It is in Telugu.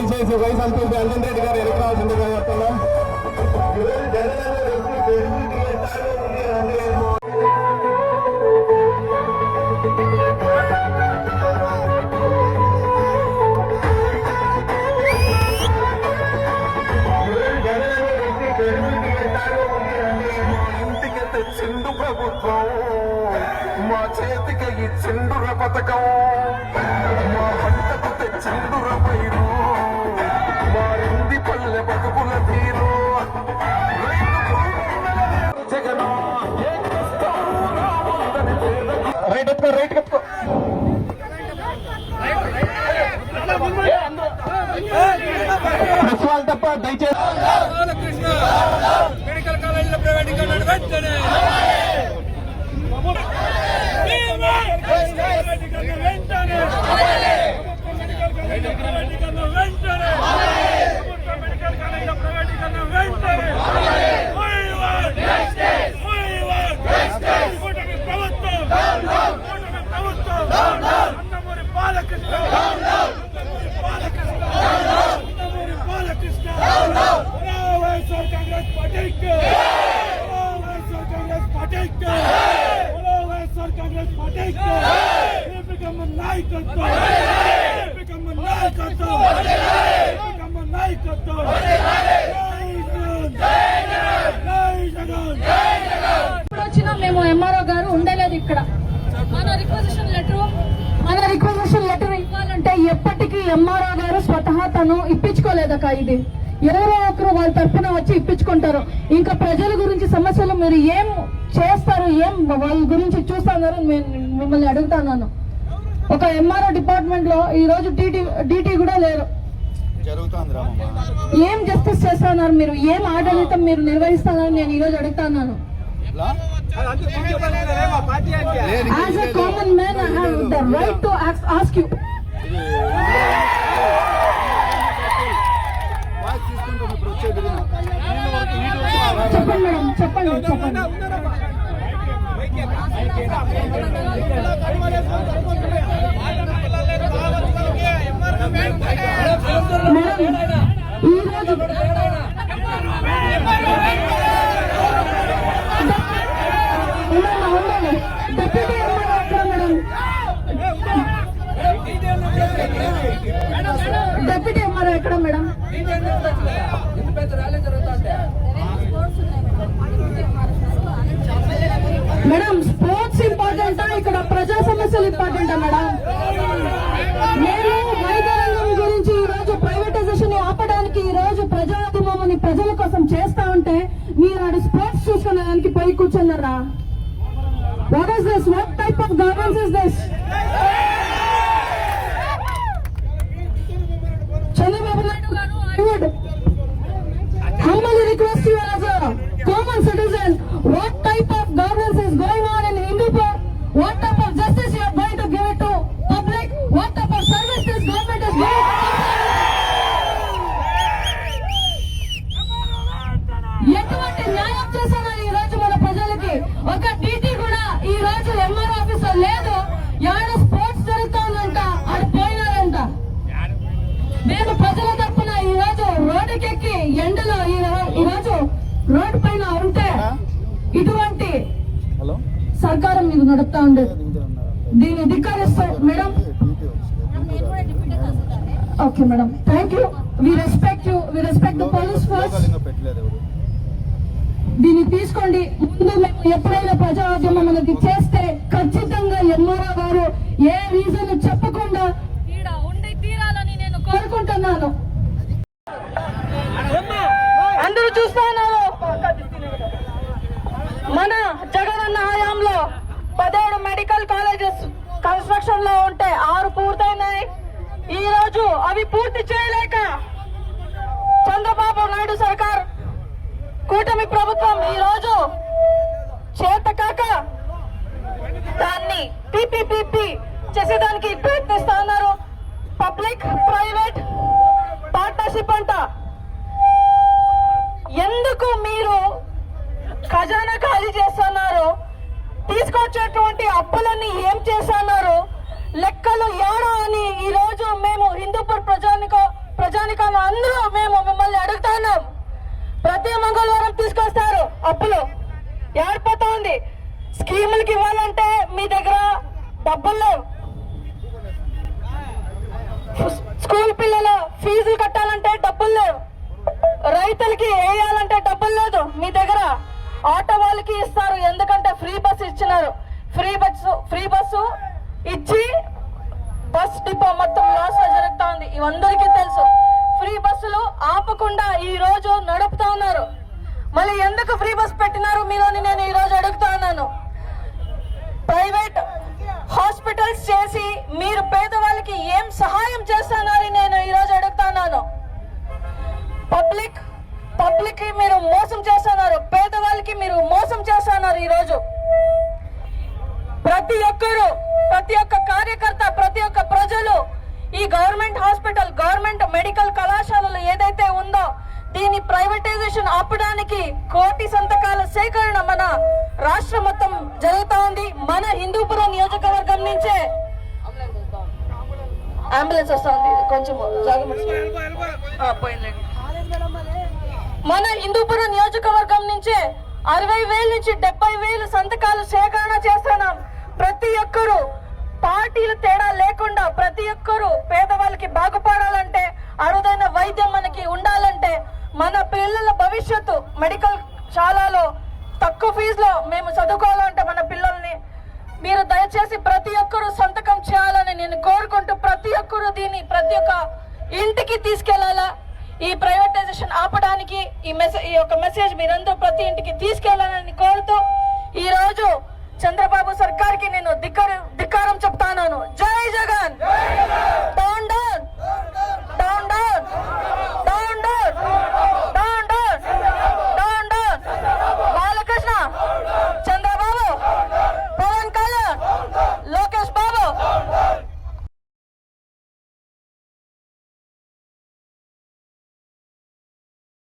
దయచేసి వైస్ ఎంపీ అంజన్ రెడ్డి గారు ఎన్నిక రావాల్సిందిగా కోరుతున్నాం. ఇంటికి ప్రభుత్వం మా చేతికి ఇచ్చిండుర పథకం. మా పంటకు తెచ్చిండుర పైరు. ప్రెస్ వాళ్ళు తప్ప దయచేసి మెడికల్ కాలేజీల ప్రైవేటీకరణ వెంటనే. వెంటనే వెంటనే ప్రభుత్వ మెడికల్ కాలేజీల ప్రైవేటీకరణ వెంటనే We want justice! We want justice! కూటమి ప్రభుత్వం కూటమి ప్రభుత్వం నందమూరి బాలకృష్ణ నందమూరి బాలకృష్ణ నందమూరి బాలకృష్ణ వైఎస్ఆర్ కాంగ్రెస్ పార్టీకి కాంగ్రెస్ పార్టీకి వైఎస్ఆర్ పార్టీకి నాయకత్వం. నాయకత్వం. నాయకత్వం. వచ్చినా మేము ఎంఆర్ఓ గారు ఉండలేదు ఇక్కడ. మన రిక్వజిషన్ లెటర్ మన రిక్వజిషన్ లెటర్ ఇవ్వాలంటే ఎప్పటికీ ఎంఆర్ఓ గారు స్వతహా తను ఇప్పించుకోలేదక్క ఇది. ఎవరో ఒకరు వాళ్ళ తరఫున వచ్చి ఇప్పించుకుంటారు. ఇంకా ప్రజల గురించి సమస్యలు మీరు ఏం చేస్తారు? ఏం వాళ్ళ గురించి చూస్తున్నారు? నేను మిమ్మల్ని అడుగుతున్నాను. ఒక ఎంఆర్ఓ డిపార్ట్మెంట్లో ఈ రోజు టీటీ డీటీ కూడా లేరు. ఏం జస్టిస్ చేస్తున్నారు మీరు? ఏం ఆడళితం మీరు నిర్వహిస్తున్నారని నేను ఈ రోజు అడుగుతున్నాను the right to ask, ask you. Voice తీసుకుంటాం ఇప్పుడు వచ్చేది విను. చెప్పండి మేడం చెప్పండి చెప్పండి మేడం ఈ రోజు ఉండమ్మా, ఉండండి. డిప్యూటీ ఎంఆర్ఓ ఎక్కడ మేడం డెప్యూటీ ఎంఆర్ఓ ఎక్కడ మేడం? మేడం స్పోర్ట్స్ ఇంపార్టెంటా ఇక్కడ ప్రజా సమస్యలు ఇంపార్టెంటా మేడం? నేను వైద్య గురించి ఈ రోజు ప్రైవేటైజేషన్ ఆపడానికి ఈ రోజు ప్రజాదిమని ప్రజల కోసం చేస్తా ఉంటే మీరు ఆడ స్పోర్ట్స్ చూసుకునే దానికి పోయి కూర్చున్నారా? What is this what type of governance is this నడుపుతా ఉన్నారా? దీన్ని ధిక్కరిస్తూ madam. Okay madam. Thank you we respect you we respect the police force దీన్ని తీసుకోండి. ముందు మేము ఎప్పుడైనా ప్రజాద్యమం అనేది చేస్తే ఖచ్చితంగా ఎంఆర్ఓ గారు ఏ రీజన్ చెప్పకుండా ఈడ ఉండి తీరాలని నేను కోరుకుంటున్నాను. అందరూ చూస్తా ఉన్నారు. మెడికల్ కాలేజెస్ కన్స్ట్రక్షన్లో ఉంటే ఆరు పూర్తయినాయి. ఈ రోజు అవి పూర్తి చేయలేక చంద్రబాబు నాయుడు సర్కార్ కూటమి ప్రభుత్వం ఈ రోజు చేతకాక దాన్ని పిపిపిపి చేసేదానికి ప్రయత్నిస్తా ఉన్నారు. పబ్లిక్ ప్రైవేట్ పార్ట్నర్షిప్ అంట. ఎందుకు మీరు ఖజానా ఖాళీ చేస్తున్నారు? తీసుకొచ్చేటువంటి అప్పులన్నీ ఏం చేశారు లెక్కలు ఏడా అని ఈ రోజు మేము హిందూపూర్ ప్రజానిక ప్రజానికం అందరూ మేము మిమ్మల్ని అడుగుతున్నాం ప్రతి మంగళవారం తీసుకొస్తారు అప్పులు. ఏడిపోతా ఉంది. స్కీములకి ఇవ్వాలంటే మీ దగ్గర డబ్బులు లేవు. స్కూల్ పిల్లల ఫీజులు కట్టాలంటే డబ్బులు లేవు. రైతులకి వేయాలంటే డబ్బులు లేదు మీ దగ్గర. ఆటో వాళ్ళకి ఇస్తారు. ఎందుకంటే ఇచ్చినారు. ఫ్రీ బస్సు ఫ్రీ బస్సు ఇచ్చి బస్ డిపో మొత్తం లాస్లో జరుగుతా ఉంది ఇవందరికీ తెలుసు. ఫ్రీ బస్సులు ఆపకుండా ఈ రోజు నడుపుతా ఉన్నారు. మళ్ళీ ఎందుకు ఫ్రీ బస్ పెట్టినారు మీరు అని నేను ఈ రోజు అడుగుతా ఉన్నాను. ప్రైవేట్ హాస్పిటల్స్ చేసి మీరు పేదవాళ్ళకి ఏం సహాయం చేస్తున్నారని నేను ఈ రోజు అడుగుతున్నాను పబ్లిక్ పబ్లిక్ మీరు మోసం చేస్తున్నారు. పేదవాళ్ళకి మీరు మోసం చేస్తున్నారు ఈ రోజు. ప్రతి ఒక్కరు ప్రతి ఒక్క కార్యకర్త ప్రతి ఒక్క ప్రజలు ఈ గవర్నమెంట్ హాస్పిటల్ గవర్నమెంట్ మెడికల్ కళాశాలలు ఏదైతే ఉందో దీని ప్రైవేటైజేషన్ ఆపడానికి కోటి సంతకాల సేకరణ మన రాష్ట్రం మొత్తం జరుగుతా ఉంది. మన హిందూపురం నియోజకవర్గం నుంచే అంబులెన్స్ వస్తా ఉంది కొంచెం మన హిందూపురం నియోజకవర్గం నుంచే అరవై వేల నుంచి డెబ్బై వేలు సంతకాలు సేకరణ చేస్తున్నాం. ప్రతి ఒక్కరు పార్టీలు తేడా లేకుండా ప్రతి ఒక్కరు పేదవాళ్ళకి బాగుపడాలంటే అరుదైన వైద్యం మనకి ఉండాలంటే మన పిల్లల భవిష్యత్తు మెడికల్ శాలలో తక్కువ ఫీజులో మేము చదువుకోవాలంటే మన పిల్లల్ని మీరు దయచేసి ప్రతి ఒక్కరూ సంతకం చేయాలని నేను కోరుకుంటూ ప్రతి ఒక్కరూ దీన్ని ప్రతి ఒక్క ఇంటికి తీసుకెళ్ళాలా? ఈ ప్రైవేటైజేషన్ ఆపడానికి ఈ మెసేజ్ ఈ యొక్క మెసేజ్ మీరందరూ ప్రతి ఇంటికి తీసుకెళ్ళాలి